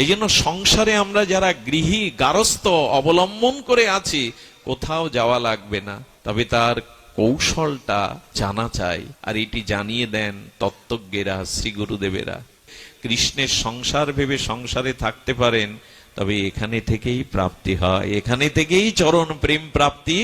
এই জন্য সংসারে আমরা যারা গৃহী গারস্থ অবলম্বন করে আছি, কোথাও যাওয়া লাগবে না। তবে তার কৌশলটা জানা চাই, আর এটি জানিয়ে দেন তত্ত্বজ্ঞেরা শ্রী গুরুদেবেরা কৃষ্ণের সংসার ভেবে সংসারে থাকতে পারেন, তবে এখানে থেকেই প্রাপ্তি হয়। এখানে থেকেই চরণ প্রেম প্রাপ্তি,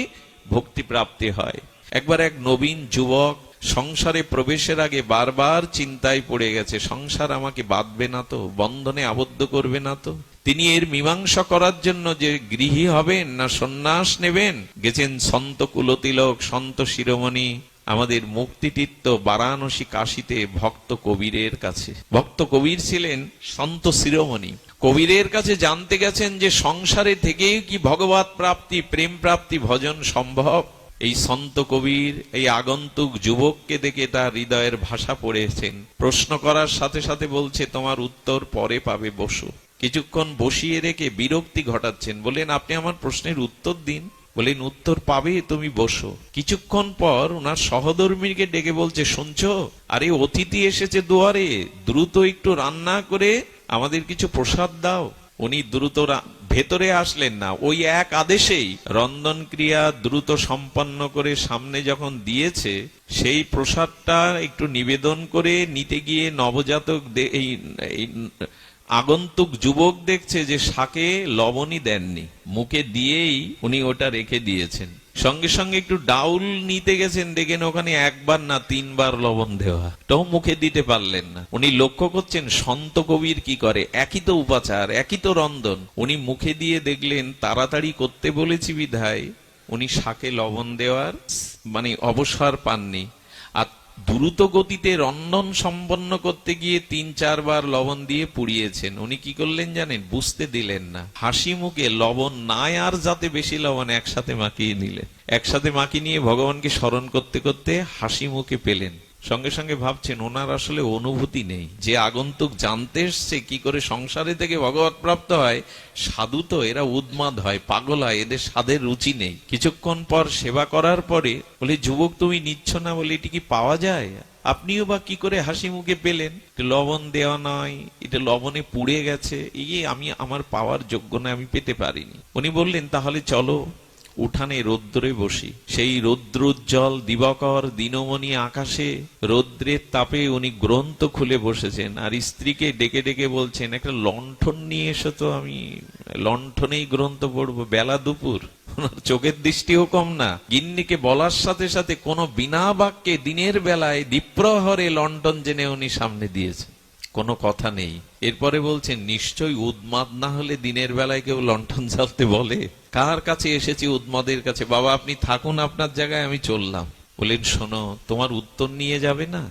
ভক্তি প্রাপ্তি হয়। একবার এক নবীন যুবক সংসারে প্রবেশের আগে বারবার চিন্তায় পড়ে গেছে, সংসার আমাকে বাঁধবে না তো? বন্ধনে আবদ্ধ করবে না তো? তিনি এর মীমাংসা করার জন্য যে গৃহী হবেন না সন্ন্যাস নেবেন? গেছেন সন্ত কুলতিলক, সন্ত শিরোমণি, আমাদের মুক্তিতীর্থ বারাণসী কাশীতে ভক্ত কবিরের কাছে। ভক্ত কবির ছিলেন সন্ত শিরোমণি। কবিরের কাছে জানতে গেছেন যে সংসারে থেকেই কি ভগবত প্রাপ্তি, প্রেম প্রাপ্তি, ভজন সম্ভব? এই সন্ত কবির, এই আগন্তুক যুবককে দেখে তার হৃদয়ের ভাষা পড়েছেন। প্রশ্ন করার সাথে সাথে বলছে, তোমার উত্তর পরে পাবে বসো। কিছুক্ষণ বসিয়ে রেখে বিরক্তি ঘটাচ্ছেন। বলেন আপনি আমার প্রশ্নের উত্তর দিন। বলেন উত্তর পাবে তুমি বসো। কিছুক্ষণ পর ওনার সহধর্মীকে ডেকে বলছে, শুনছো, আরে অতিথি এসেছে দুয়ারে, দ্রুত একটু রান্না করে আমাদের কিছু প্রসাদ দাও। উনি দ্রুত ভেতরে আসলেন না। ওই এক আদেশেই রন্ধন ক্রিয়া দ্রুত সম্পন্ন করে সামনে যখন দিয়েছে, সেই প্রসাদটা একটু নিবেদন করে নিতে গিয়ে নবজাতক এই আগন্তুক যুবক দেখছে যে শাকে লবণই দেননি। মুখে দিয়েই উনি ওটা রেখে দিয়েছেন। সঙ্গে সঙ্গে একটু ডাউল নিতে গেছেন, দেখেন ওখানে একবার না তিনবার লবণ দেওয়া। তাও মুখে দিতে পারলেন না। উনি লক্ষ্য করছেন, সন্ত কবির কি করে? একই তো উপাচার, একই তো রন্ধন। উনি মুখে দিয়ে দেখলেন, তাড়াতাড়ি করতে বলেছি বিধায়, উনি শাকে লবণ দেওয়ার মানে অবসর পাননি। আর দ্রুত গতিতে রন্ধন সম্পন্ন করতে গিয়ে তিন চারবার লবণ দিয়ে পুড়িয়েছেন। উনি কি করলেন জানেন? বুঝতে দিলেন না। হাসি মুখে লবণ নাই আর যাতে বেশি লবণ একসাথে মাখিয়ে নিলেন। একসাথে মাখিয়ে নিয়ে ভগবানকে স্মরণ করতে করতে হাসি মুখে পেলেন। সঙ্গে সঙ্গে ভাবছেন, ওনার আসলে অনুভূতি নেই। যে আগন্তুক জানতে এসছে, কি করে সংসারে থেকে ভগবত প্রাপ্ত হয়, সাধু তো, এরা উদ্মাদ হয়, পাগল হয়, এদের স্বাদের রুচি নেই। কিছুক্ষণ পর সেবা করার পরে বলে, যুবক, তুমি নিচ্ছ না বলে এটি কি পাওয়া যায়? আপনিও বা কি করে হাসি মুখে পেলেন? লবণ দেওয়া নয়, এটা লবণে পুড়ে গেছে, এই আমি, আমার পাওয়ার যোগ্য না আমি পেতে পারিনি। উনি বললেন, তাহলে চলো উঠানে রৌদ্রে বসি। সেই রৌদ্রোজ্জ্বল দিবকর দিনমণি আকাশে রৌদ্রের তাপে উনি গ্রন্থ খুলে বসেছেন আর স্ত্রীকে ডেকে ডেকে বলছেন, একটা লণ্ঠন নিয়ে এসো তো, আমি লণ্ঠনেই গ্রন্থ পড়ব, বেলা দুপুর। চোখের দৃষ্টিও কম না। গিন্নিকে বলার সাথে সাথে কোনো বিনা বাক্যে দিনের বেলায় দ্বীপ্রহরে লন্ডন জেনে উনি সামনে দিয়েছেন। কোনো কথা নেই। এরপরে বলছেন নিশ্চয়ই উদ্মাদ না হলে দিনের বেলায় কেউ লণ্ঠন জ্বালতে বলে? কার কাছে এসেছি উদ্মাদের কাছে? বাবা, আপনি থাকুন আপনার জায়গায়, আমি চললাম। বলেন, শোনো, তোমার উত্তর নিয়ে যাবে না?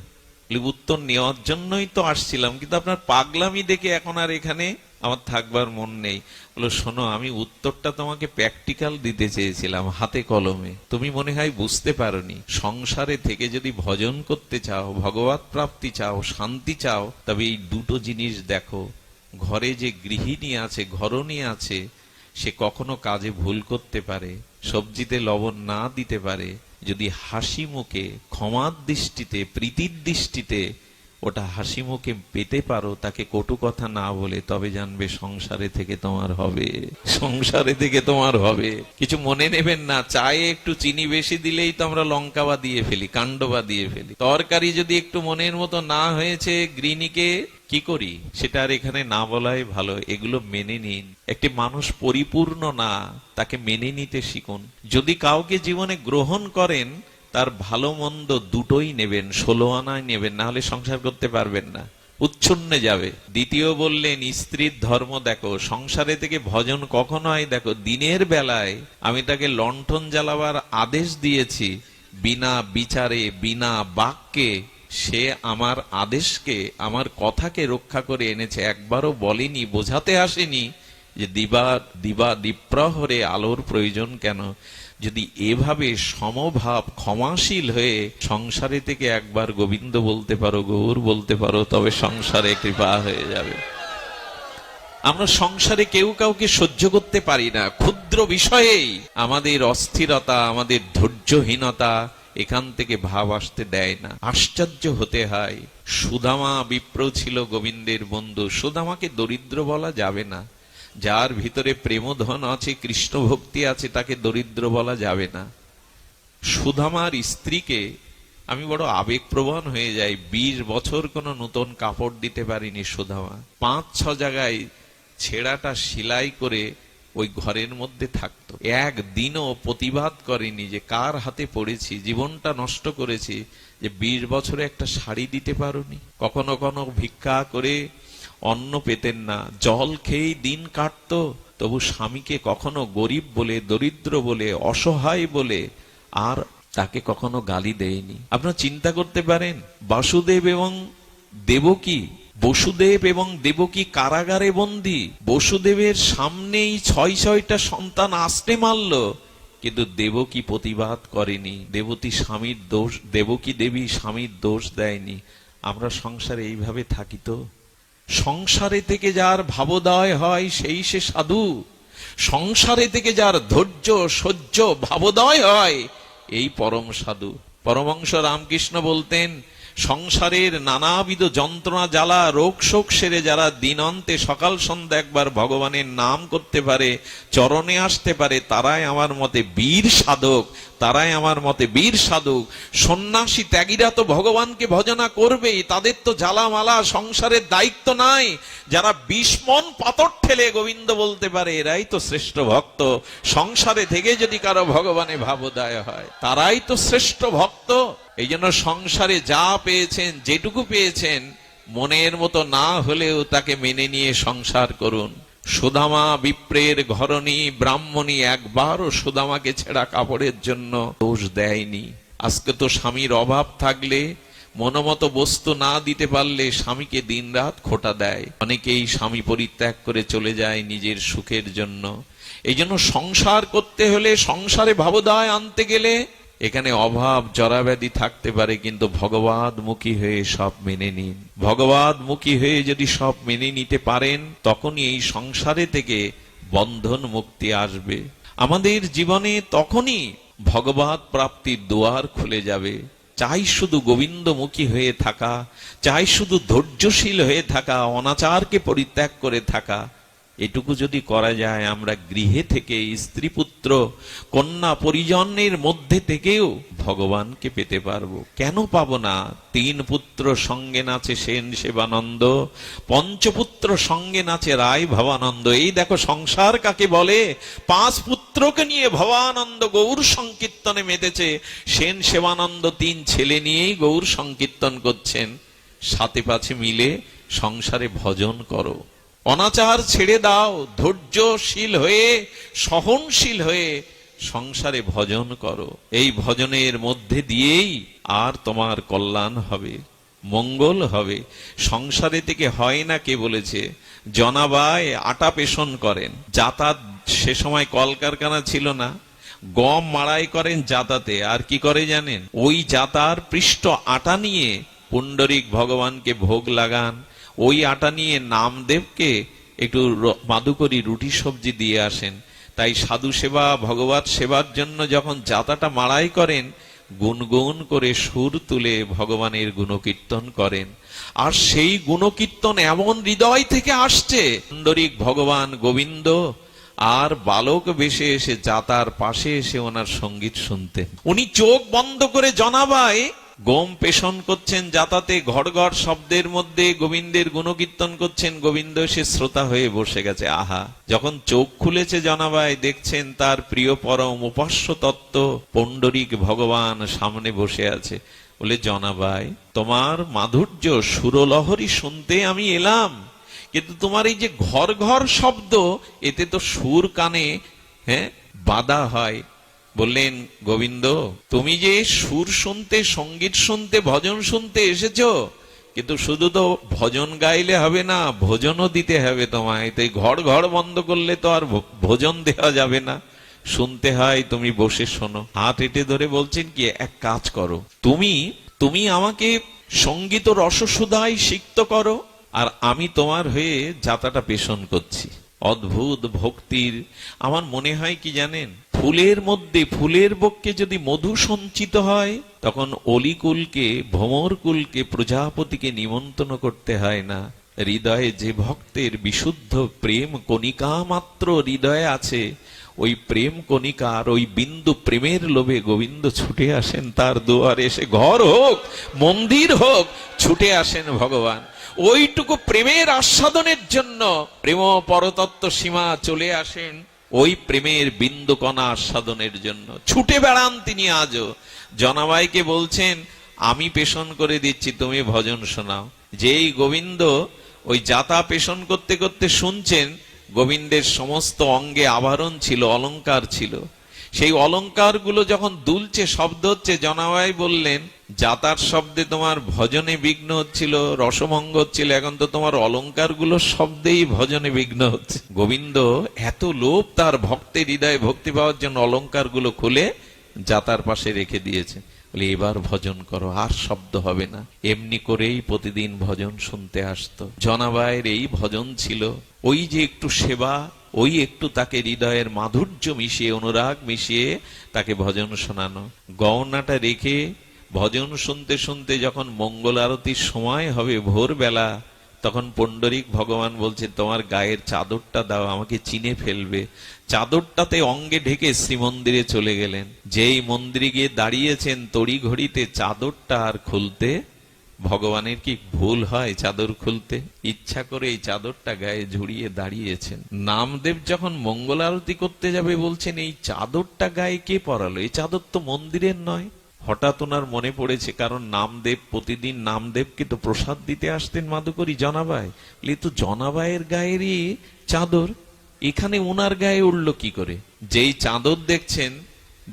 উত্তর নেওয়ার জন্যই তো আসছিলাম, কিন্তু আপনার পাগলামি দেখে এখন আর এখানে আমার থাকবার মন নেই। বলো, শোনো, আমি উত্তরটা তোমাকে প্র্যাকটিক্যাল দিতে চেয়েছিলাম, হাতে কলমে। তুমি মনে হয় বুঝতে পারোনি। সংসারে থেকে যদি ভজন করতে চাও, ভগবত প্রাপ্তি চাও, শান্তি চাও, তবে এই দুটো জিনিস দেখো। ঘরে যে গৃহিণী আছে, ঘরণী আছে সে কখনো কাজে ভুল করতে পারে, সবজিতে লবণ না দিতে পারে, যদি হাসি মুখে ক্ষমার দৃষ্টিতে, প্রীতির দৃষ্টিতে ওটা হাসি মুখে পেতে পারো, তাকে কটু কথা না বলে, তবে জানবে সংসারে থেকে তোমার হবে। সংসারে থেকে তোমার হবে। কিছু মনে নেবেন না, চায়ে একটু চিনি বেশি দিলেই তো আমরা লঙ্কা বা দিয়ে ফেলি, কাণ্ড বা দিয়ে ফেলি। তরকারি যদি একটু মনের মতো না হয়েছে গৃহিণীকে, কি করি? সেটা আর এখানে না বলাই ভালো, এগুলো মেনে নিন। একটি মানুষ পরিপূর্ণ না, তাকে মেনে নিতে শিখুন। যদি কাউকে জীবনে গ্রহণ করেন তার ভালো মন্দ দুটোই নেবেন, ষোলো আনায় নেবেন না হলে সংসার করতে পারবেন না। উচ্ছন্নে যাবে। দ্বিতীয় বললেন, স্ত্রীর ধর্ম দেখো, সংসারে থেকে ভজন কখন হয়? দেখো, দিনের বেলায় আমি তাকে লণ্ঠন জ্বালাবার আদেশ দিয়েছি। বিনা বিচারে, বিনা বাক্যে সে আমার আদেশকে, আমার কথাকে রক্ষা করে এনেছে। একবারও বলেনি, বোঝাতে আসেনি যে দিবা দিবা দ্বীপ্রহরে আলোর প্রয়োজন কেন? যদি এভাবে সমভাব ক্ষমাশীল হয়ে সংসারে থেকে একবার গোবিন্দ বলতে পারো, গৌর বলতে পারো, তবে সংসারে কৃপা হয়ে যাবে। আমরা সংসারে কেউ কাউকে সহ্য করতে পারি না। ক্ষুদ্র বিষয়েই আমাদের অস্থিরতা, আমাদের ধৈর্যহীনতা এখান থেকে ভাব আসতে দেয় না। আশ্চর্য হতে হয়। সুদামা বিপ্র ছিল গোবিন্দের বন্ধু। সুদামাকে দরিদ্র বলা যাবে না। যার ভিতরে প্রেমধন আছে কৃষ্ণ ভক্তি আছে, তাকে দরিদ্র বলা যাবে না। সুধামার স্ত্রীকে আমি বড় আবেগপ্রবণ হয়ে যাই। বিশ বছর কোনো নতুন কাপড় দিতে পারিনি সুধামা। পাঁচ, ছ জায়গায় ছেঁড়াটা সেলাই করে ওই ঘরের মধ্যে থাকতো। একদিনও প্রতিবাদ করেনি যে কার হাতে পড়েছি, জীবনটা নষ্ট করেছি, যে বিশ বছরে একটা শাড়ি দিতে পারোনি। কখনো কখনো ভিক্ষা করে অন্ন পেতেন না। জল খেয়েই দিন কাটতো, তবু স্বামীকে কখনো গরিব বলে, দরিদ্র বলে, অসহায় বলে আর তাকে কখনো গালি দেয়নি। আপনারা চিন্তা করতে পারেন, বাসুদেব এবং দেবকী, বসুদেব এবং দেবকী কারাগারে বন্দী। বসুদেবের সামনেই ছয় ছয়টা সন্তান আসতে মারল, কিন্তু দেবকী প্রতিবাদ করেনি। দেবতী স্বামীর দোষ, দেবকী দেবী স্বামীর দোষ দেয়নি। আমরা সংসারে এইভাবে থাকি তো? সংসারে থেকে যার ভাবোদয় হয়, সেই সে সাধু। সংসারে থেকে যার ধৈর্য, সহ্য, ভাবোদয় হয়, এই পরম সাধু। পরমংশ রামকৃষ্ণ বলতেন সংসারের নানাবিধ যন্ত্রণা, জ্বালা, রোগ শোক সেরে যারা দিনন্তে সকাল সন্ধ্যা একবার ভগবানের নাম করতে পারে, চরণে আসতে পারে, তারাই আমার মতে বীর সাধক, তারাই আমার মতে বীর সাধক। সন্ন্যাসী ত্যাগীরা তো ভগবানকে ভজনা করবেই, তাদের তো জ্বালামালা, সংসারের দায়িত্ব নাই। যারা বিস্মন পাথর ঠেলে গোবিন্দ বলতে পারে, এরাই তো শ্রেষ্ঠ ভক্ত। সংসারে থেকে যদি কারও ভগবানে ভাবোদয় হয়, তারাই তো শ্রেষ্ঠ ভক্ত। এই জন্য সংসারে যা পেয়েছেন, যেটুকু পেয়েছেন, মনের মতো না হলেও তাকে মেনে নিয়ে সংসার করুন। সুদামা বিপ্রের ঘরণী ব্রাহ্মণী একবারও সুদামাকে ছেঁড়া কাপড়ের জন্য দোষ দেয়নি। আজকে তো স্বামীর অভাব থাকলে, মনোমতো বস্তু না দিতে পারলে স্বামীকে দিনরাত খোটা দেয়। অনেকেই স্বামী পরিত্যাগ করে চলে যায় নিজের সুখের জন্য। এই জন্য সংসার করতে হলে সংসারে ভাবদায় আনতে গেলে এখানে অভাব, জরাব্যাধি থাকতে পারে, কিন্তু ভগবাদমুখী হয়ে সব মেনে নিন। ভগবাদমুখী হয়ে যদি সব মেনে নিতে পারেন, তখনই এই সংসারে থেকে বন্ধন মুক্তি আসবে। আমাদের জীবনে তখনই ভগবত প্রাপ্তির দুয়ার খুলে যাবে। চাই শুধু গোবিন্দমুখী হয়ে থাকা, চাই শুধু ধৈর্যশীল হয়ে থাকা, অনাচারকে পরিত্যাগ করে থাকা এটুকু যদি করা যায়, আমরা গৃহে থেকে স্ত্রী পুত্র, কন্যা পরিজনের মধ্যে থেকেও ভগবানকে পেতে পারব। কেন পাবো না? তিন পুত্র সঙ্গে নাচে সেন সেবানন্দ পঞ্চপুত্র সঙ্গে নাচে রায় ভবানন্দ। এই দেখো সংসার কাকে বলে? পাঁচ পুত্রকে নিয়ে ভবানন্দ গৌর সংকীর্তনে মেতেছে। সেন সেবানন্দ তিন ছেলে নিয়েই গৌর সংকীর্তন করছেন। সাথে পাছে মিলে সংসারে ভজন করো। অনাচার ছেড়ে দাও, ধৈর্যশীল হয়ে, সহনশীল হয়ে সংসারে ভজন করো। এই ভজনের মধ্যে দিয়েই আর তোমার কল্যাণ হবে, মঙ্গল হবে। সংসারে থেকে হয় না কে বলেছে? জনাবায় আটা পেশন করেন। যাতায়াত সে সময় কলকারখানা ছিল না। গম মাড়াই করেন যাতাতে আর কি করে জানেন? ওই যাতার পৃষ্ঠ আটা নিয়ে পুণ্ডরিক ভগবানকে ভোগ লাগান। ওই আটা নিয়ে নামদেবকে একটু মাদুকরি রুটি সবজি দিয়ে আসেন। তাই সাধু সেবা, ভগবত সেবার জন্য যখন জাতাটা মাড়াই করেন, গুনগুন করে সুর তুলে ভগবানের গুণকীর্তন করেন। আর সেই গুণকীর্তন এমন হৃদয় থেকে আসছে সুন্দরিক ভগবান গোবিন্দ, আর বালক বেশে এসে যাতার পাশে এসে ওনার সংগীত শুনতেন। উনি চোখ বন্ধ করে জনাবায় গোম পেশন করছেন যাতাতে ঘর ঘর শব্দের মধ্যে গোবিন্দের গুণকীর্তন করছেন, গোবিন্দ সে শ্রোতা হয়ে বসে গেছে। আহা, যখন চোখ খুলেছে জনাবায়, দেখছেন তার প্রিয় পরম উপাস্য তত্ত্ব, পণ্ডরিক ভগবান সামনে বসে আছে। বলে জনাবাই তোমার মাধুর্য সুরলহরী শুনতে আমি এলাম। কিন্তু তোমার এই যে ঘর ঘর শব্দ, এতে তো সুর কানে হ্যাঁ বাধা হয়। বললেন, গোবিন্দ, তুমি যে সুর শুনতে, সংগীত শুনতে, ভজন শুনতে এসেছ, কিন্তু শুধু তো ভজন গাইলে হবে না, ভোজনও দিতে হবে তোমায়। তাই ঘর ঘর বন্ধ করলে তো আর ভোজন দেওয়া যাবে না। শুনতে হয়, তুমি বসে শোনো। হাত এটে ধরে বলছেন কি, এক কাজ করো। তুমি তুমি আমাকে সংগীত রসসুধায় সিক্ত করো, আর আমি তোমার হয়ে যাতাটা পেশন করছি। অদ্ভুত ভক্তির। আমার মনে হয় কি জানেন, ফুলের মধ্যে, ফুলের বক্ষে যদি মধু সঞ্চিত হয়, তখন অলিকুলকে, ভ্রমরকুলকে, প্রজাপতিকে নিমন্ত্রণ করতে হয় না। হৃদয়ে যে ভক্তের বিশুদ্ধ প্রেম কণিকা মাত্র হৃদয়ে আছে, ওই প্রেম কণিকার ওই বিন্দু প্রেমের লোভে গোবিন্দ ছুটে আসেন তার দুয়ারে। এসে ঘর হোক, মন্দির হোক, ছুটে আসেন ভগবান। ওইটুকু প্রেমের আস্বাদনের জন্য প্রেম পরতত্ত্ব সীমা চলে আসেন ওই প্রেমের বিন্দু কণা আস্বাদনের জন্য। ছুটে বেড়ান তিনি আজও। জনাবাইকে বলছেন, আমি পেশন করে দিচ্ছি, তুমি ভজন শোনাও। যেই গোবিন্দ ওই যাতা পেশন করতে করতে শুনছেন, গোবিন্দের সমস্ত অঙ্গে আভরণ ছিল অলংকার ছিল। সেই অলংকারগুলো যখন দুলছে, শব্দ হচ্ছে, জনাবাই বললেন যাতার শব্দে তোমার ভজনে বিঘ্ন হচ্ছিল, রসমঙ্গ হচ্ছিল, এখন তো তোমার অলংকারগুলো শব্দেই ভজনে বিঘ্ন হচ্ছে। গোবিন্দ এত লোভ তার ভক্তের হৃদয়ে ভক্তি পাওয়ার জন্য অলংকারগুলো খুলে যাতার পাশে রেখে দিয়েছে। বলে, এবার ভজন করো, আর শব্দ হবে না। এমনি করেই প্রতিদিন ভজন শুনতে আসতো। জনাবায়ের এই ভজন ছিল, ওই যে একটু সেবা ওই একটু তাকে হৃদয়ের মাধুর্য মিশিয়ে, অনুরাগ মিশিয়ে তাকে ভজন শোনানো। গহনাটা রেখে ভজন শুনতে শুনতে যখন মঙ্গল আরতির সময় হবে ভোরবেলা, তখন পণ্ডরিক ভগবান বলছে, তোমার গায়ের চাদরটা দাও, আমাকে চিনে ফেলবে। চাদরটাতে অঙ্গে ঢেকে শ্রীমন্দিরে চলে গেলেন। যেই মন্দিরে গিয়ে দাঁড়িয়েছেন তড়ি ঘড়িতে চাদরটা আর খুলতে ভগবানের কি ভুল হয় চাদর খুলতে? ইচ্ছা করে এই চাদরটা গায়ে ঝুড়িয়ে দাঁড়িয়েছেন। নামদেব যখন মঙ্গল আরতি করতে যাবে বলছেন এই চাদরটা গায়ে কে পরালো? এই চাদর তো মন্দিরের নয়। হঠাৎ ওনার মনে পড়েছে কারণ নামদেব প্রতিদিন নামদেবকে তো প্রসাদ দিতে আসতেন মাধুকরী জনাবাই বলি, তো জনাবাইয়ের গায়েরই চাদর। এখানে ওনার গায়ে উঠল কি করে? যেই চাদর দেখছেন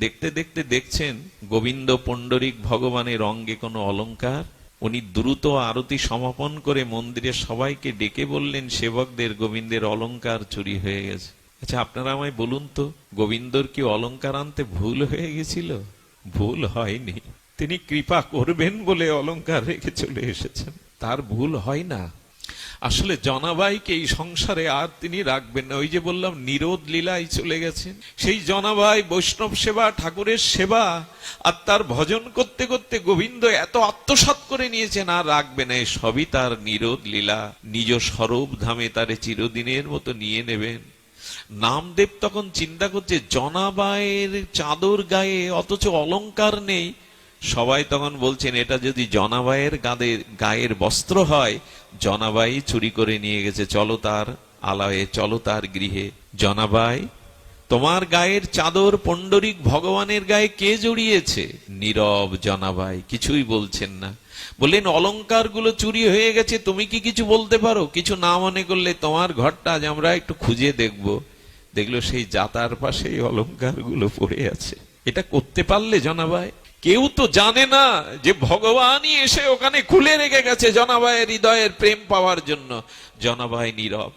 দেখতে দেখতে দেখছেন গোবিন্দ পণ্ডরিক ভগবানের অঙ্গে কোনো অলংকার উনি দ্রুত আরতি সমাপন করে মন্দিরে সবাইকে ডেকে বললেন, সেবকদের গোবিন্দের অলংকার চুরি হয়ে গেছে। আচ্ছা আপনারা আমায় বলুন তো, গোবিন্দর কি অলংকার আনতে ভুল হয়ে গেছিল? ভুল হয়নি। তিনি কৃপা করবেন বলে অলংকার রেখে চলে এসেছেন। তার ভুল হয় না। আসলে জনাবাইকে এই সংসারে আর তিনি রাখবেন না। ওই যে বললাম, নিরোধ লীলায় চলে গেছেন। সেই জনাবাই বৈষ্ণব সেবা, ঠাকুরের সেবা আর তার ভজন করতে করতে গোবিন্দ এত আত্মসাৎ করে নিয়েছেন, আর রাখবে না। সবই তার নিরোধ লীলা। নিজ স্বরূপ ধামে তারে চিরদিনের মতো নিয়ে নেবেন। নামদেব তখন চিন্তা করছে, জনাবাইয়ের চাদর গায়ে অথচ অলংকার নেই। সবাই তখন বলছেন, এটা যদি জনাবাইয়ের গাদের গায়ের বস্ত্র হয়, জনাবাই চুরি করে নিয়ে গেছে। চলো তার আলয়ে, চলো তার গৃহে। জনাবাই, তোমার গায়ের চাদর পণ্ডরিক ভগবানের গায়ে কে জড়িয়েছে? নীরব জনাবাই, কিছুই বলছেন না। বললেন অলংকারগুলো চুরি হয়ে গেছে, তুমি কি কিছু বলতে পারো? কিছু না মনে করলে তোমার ঘরটা আজ আমরা একটু খুঁজে দেখব। দেখল সেই জাতার পাশে অলংকারগুলো পড়ে আছে। এটা করতে পারলে জনাবাই? কেউ তো জানে না যে ভগবানই এসে ওখানে খুলে রেখে গেছে জনাবাইয়ের হৃদয়ের প্রেম পাওয়ার জন্য। জনাবাই নীরব।